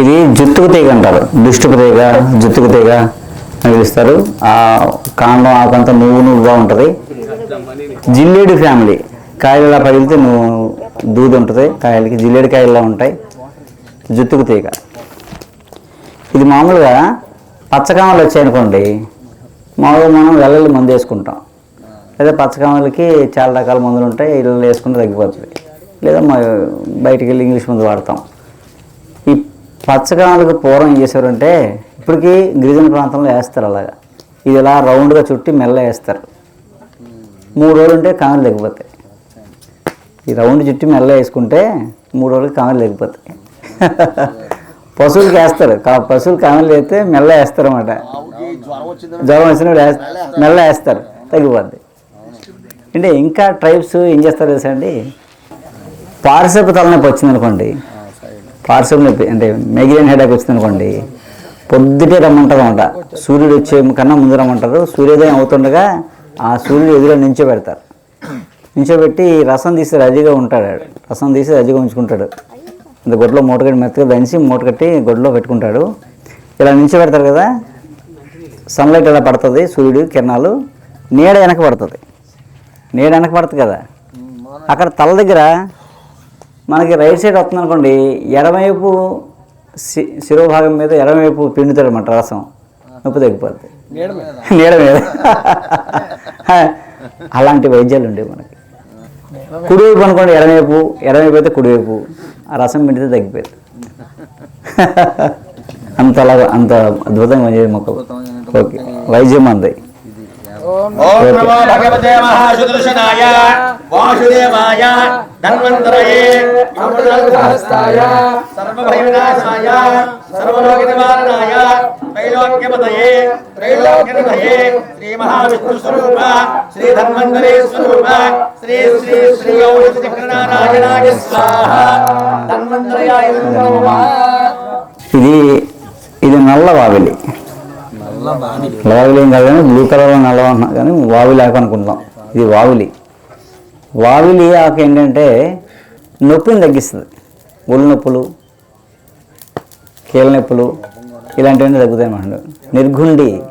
ఇది జుత్తుకు తీగ అంటారు. దుష్టుకు తీగ జుత్తుకు తీగ అని పిలుస్తారు. ఆ కాండం ఆకంతా నువ్వు నువ్వుగా ఉంటుంది. జిల్లేడు ఫ్యామిలీ. కాయలు పగిలితే నువ్వు దూది ఉంటుంది. కాయలకి జిల్లేడు కాయల్లా ఉంటాయి. జుత్తుకు తీగ. ఇది మామూలుగా పచ్చకామలు వచ్చాయనుకోండి మామూలుగా మనం వెల్లలు మందు వేసుకుంటాం. లేదా పచ్చకామలకి చాలా రకాల మందులు ఉంటాయి. ఇళ్ళు వేసుకుంటే తగ్గిపోతుంది. లేదా మా బయటికి వెళ్ళి ఇంగ్లీష్ మందు వాడతాం. పచ్చకామలకు పూర్వం ఏం అంటే ఇప్పటికీ గిరిజన ప్రాంతంలో వేస్తారు అలాగా. ఇది ఇలా రౌండ్గా చుట్టి మెల్ల వేస్తారు. మూడు రోజులు ఉంటే కామెలు తగ్గిపోతాయి ఈ రౌండ్ చుట్టి మెల్ల వేసుకుంటే మూడు రోజులకి కామెలు తగ్గిపోతాయి పశువులకి వేస్తారు. కా- పశువులు కామెలు వేస్తే మెల్ల వేస్తారు అన్నమాట. జ్వరం వచ్చినప్పుడు మెల్ల వేస్తారు. తగ్గిపోద్ది. అంటే ఇంకా ట్రైబ్స్ ఏం చేస్తారు తెలుసా అండి? పార్సపు తలనొప్పి వచ్చింది అనుకోండి పార్శ్వం నొప్పి అంటే మైగ్రేన్ హెడేక్ వస్తుంది అనుకోండి పొద్దుటే రమ్మంటారు అనమాట సూర్యుడు వచ్చే కన్నా ముందు రమ్మంటారు. సూర్యోదయం అవుతుండగా ఆ సూర్యుడు ఎదురు నించో పెడతారు నించోబెట్టి రసం తీసి రజిగా ఉంటాడు. రసం తీసి రజిగా ఉంచుకుంటాడు. ఇంత గొడ్లో మూటకట్టి మెత్తగా దంచి మూట కట్టి గొడ్లో పెట్టుకుంటాడు. ఇలా నించో పెడతారు కదా సన్లైట్ ఇలా పడుతుంది? సూర్యుడు కిరణాలు నీడ వెనక పడుతుంది. నీడ వెనక పడుతుంది కదా. అక్కడ తల దగ్గర మనకి రైట్ సైడ్ వస్తుంది అనుకోండి ఎడమవైపు శిరోభాగం మీద ఎడమవైపు పిండుతాడు అనమాట రసం. నొప్పి తగ్గిపోద్ది. నీడ మీద. అలాంటి వైద్యాలు ఉండేవి మనకి. కుడివైపు అనుకోండి ఎడమవైపు ఎడమవైపు అయితే కుడివైపు. ఆ రసం పిండితే తగ్గిపోయింది అంత అలాగా అంత అద్భుతంగా పనిచేది మొక్కలు ఓకే. వైద్యం అంది. ఓం నమో భగవతే మహాసుదర్శనాయ వాసుదేవాయ ధన్వంతరయే అమృతహస్తాయ సర్వభయవినాశాయ సర్వలోక నివారణాయ త్రైలోక్యపతయే త్రైలోక్యనిధయే శ్రీ మహావిష్ణు స్వరూప శ్రీ ధన్వంతరే స్వరూప శ్రీ శ్రీ శ్రీ ఔషధ చక్రనారాయణాయ స్వాహ. ధన్వంతరయాయ నమః. ఇది ఇది నల్ల వావిలి. వావిలి. ఏం కాదు కానీ బ్లూ కలర్లో నల్ల అంటున్నాం కానీ వావిలి ఆకు అనుకుంటాం ఇది వావిలి. వావిలి ఆకు ఏంటంటే నొప్పిని తగ్గిస్తుంది. ఒళ్ళు నొప్పులు కీళ్ళ నొప్పులు ఇలాంటివన్నీ తగ్గుతాయి అన్నమాట. నిర్గుండి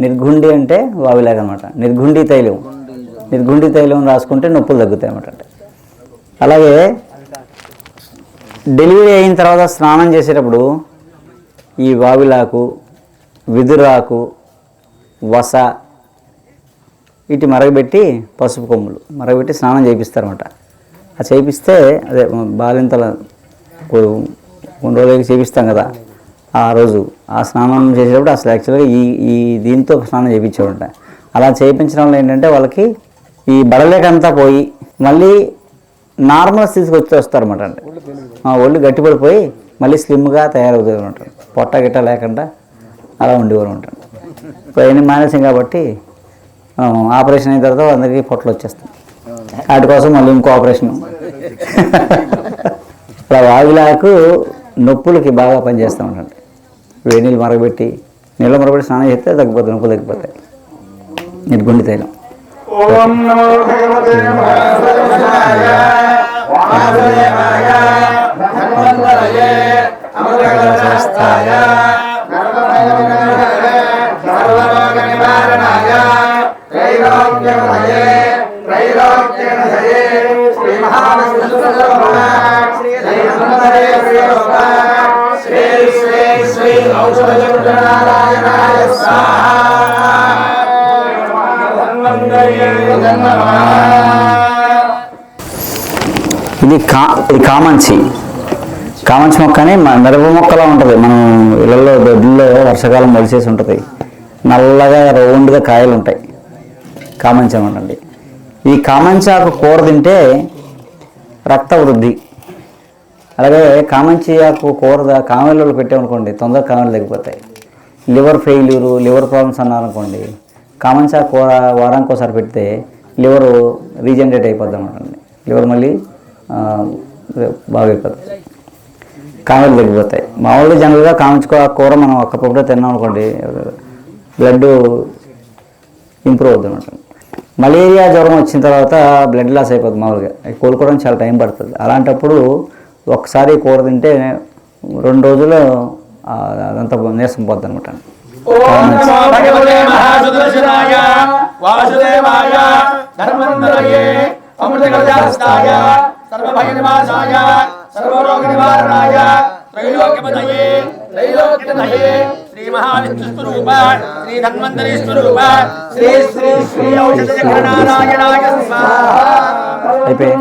నిర్గుండి అంటే వావిలాగ అనమాట నిర్గుండి తైలం. నిర్గుండి తైలం రాసుకుంటే నొప్పులు తగ్గుతాయి అన్నమాట. అలాగే డెలివరీ అయిన తర్వాత స్నానం చేసేటప్పుడు ఈ వావిలాకు విదురాకు వస వీటి మరగబెట్టి పసుపు కొమ్ములు మరగబెట్టి స్నానం చేపిస్తారన్నమాట ఆ చేపిస్తే అదే బాలింతల కొన్ని రోజులకి చేపిస్తాం కదా. ఆ రోజు ఆ స్నానం చేసేటప్పుడు అసలు యాక్చువల్గా ఈ ఈ దీంతో స్నానం చేయించేవాళ్ళ అలా చేయించడం వల్ల ఏంటంటే వాళ్ళకి ఈ బడలేకంతా పోయి మళ్ళీ నార్మల్ స్థితికి వచ్చి వస్తారన్నమాట అండి మా ఒళ్ళు గట్టిపడిపోయి మళ్ళీ స్లిమ్గా తయారవుతుంది అనమాట పొట్ట గిట్ట లేకుండా అలా ఉండేవారు ఉంటారు ఇప్పుడు అవన్నీ మానేసాం కాబట్టి ఆపరేషన్ అయిన తర్వాత అందరికీ పొట్టలు వచ్చేస్తాయి. వాటి కోసం మళ్ళీ ఇంకో ఆపరేషన్. ఇలా వాగులాకు నొప్పులకి బాగా పనిచేస్తూ ఉంటుంది వేడి నీళ్ళు మరగబెట్టి నీళ్ళు మరగబెట్టి స్నానం చేస్తే తగ్గిపోతాయి నొప్పులు తగ్గిపోతాయి. గుండె తైలం. వాసుదేవాయ ఇది కా ఇది కామంచి. కామంచి మొక్క అని మిరప మొక్కలా ఉంటుంది. మనం ఇళ్ళల్లో దొడ్లలో వర్షాకాలం మొలిచేసి ఉంటుంది. నల్లగా రౌండ్గా కాయలు ఉంటాయి కామంచి అనమాట ఈ కామంచాకు కూర తింటే రక్త వృద్ధి. అలాగే కామంచి ఆకు కూర కామెల్లో పెట్టామనుకోండి తొందరగా కామెలు తగ్గిపోతాయి. లివర్ ఫెయిల్యూరు లివర్ ప్రాబ్లమ్స్ అన్నారనుకోండి కామన్ ఆకు కూర వారానికి ఒకసారి పెడితే లివర్ రీజనరేట్ అయిపోద్ది అనమాట లివర్ మళ్ళీ బాగైపోతుంది బాగా అయిపోతుంది కామెలు తగ్గిపోతాయి. మామూలుగా జనరల్గా కామంచుకో కూర మనం ఒక్క పూట తిన్నాం అనుకోండి బ్లడ్ ఇంప్రూవ్ అవుతుంది అనమాట మలేరియా జ్వరం వచ్చిన తర్వాత బ్లడ్ లాస్ అయిపోతుంది మామూలుగా. కోలుకోవడానికి చాలా టైం పడుతుంది. అలాంటప్పుడు ఒకసారి కూర తింటే రెండు రోజులు అదంతా నీరసం పోద్ది అనమాట. అమృతకలశాస్తాయ సర్వభయనివాసాయ సర్వరోగ నివారణాయ త్రైలోక్యపతయే త్రైలోక్యపతయే శ్రీ మహావిష్ణుస్వరూప శ్రీ ధన్వంతరి స్వరూప శ్రీ శ్రీ శ్రీ ఔషధ అయిపోయి